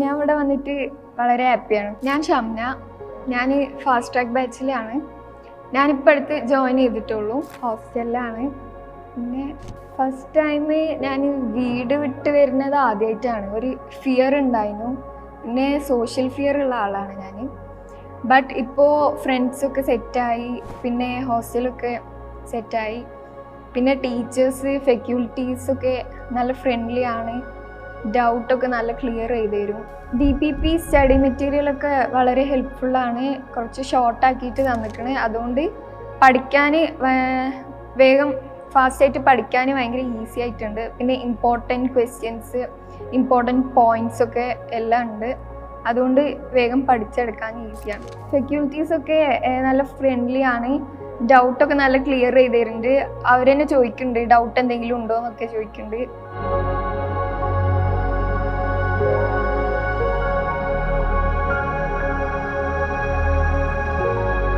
ഞാൻ ഇവിടെ വന്നിട്ട് വളരെ ഹാപ്പിയാണ്. ഞാൻ ഷംന. ഞാൻ ഫാസ്റ്റ് ട്രാക്ക് ബാച്ചിലാണ് ഞാനിപ്പോൾ അടുത്ത് ജോയിൻ ചെയ്തിട്ടുള്ളൂ. ഹോസ്റ്റലിലാണ് പിന്നെ ഫസ്റ്റ് ടൈം ഞാൻ വീട് വിട്ട് വരുന്നത് ആദ്യമായിട്ടാണ് ഒരു ഫിയർ ഉണ്ടായിരുന്നു. പിന്നെ സോഷ്യൽ ഫിയർ ഉള്ള ആളാണ് ഞാൻ. ബട്ട് ഇപ്പോൾ ഫ്രണ്ട്സൊക്കെ സെറ്റായി പിന്നെ ഹോസ്റ്റലൊക്കെ സെറ്റായി പിന്നെ ടീച്ചേഴ്സ് ഫെക്യൂലിറ്റീസൊക്കെ നല്ല ഫ്രണ്ട്ലി ആണ്. ഡൗട്ടൊക്കെ നല്ല ക്ലിയർ ചെയ്ത് തരും ഡി പി പി സ്റ്റഡി മെറ്റീരിയലൊക്കെ വളരെ ഹെൽപ്ഫുള്ളാണ് കുറച്ച് ഷോർട്ടാക്കിയിട്ട് തന്നിട്ടുണ്ട് അതുകൊണ്ട് പഠിക്കാൻ വേഗം ഫാസ്റ്റായിട്ട് പഠിക്കാൻ ഭയങ്കര ഈസി ആയിട്ടുണ്ട്. പിന്നെ ഇമ്പോർട്ടന്റ് ക്വസ്റ്റ്യൻസ് ഇമ്പോർട്ടന്റ് പോയിന്റ്സ് ഒക്കെ എല്ലാം ഉണ്ട്. അതുകൊണ്ട് വേഗം പഠിച്ചെടുക്കാൻ ഈസിയാണ് ഫെക്യൂരിറ്റീസൊക്കെ നല്ല ഫ്രണ്ട്ലി ആണ്. ഡൗട്ടൊക്കെ നല്ല ക്ലിയർ ചെയ്ത് തരുന്നുണ്ട് അവർ ചോദിക്കുന്നുണ്ട് ഡൗട്ട് എന്തെങ്കിലും ഉണ്ടോ എന്നൊക്കെ ചോദിക്കുന്നുണ്ട്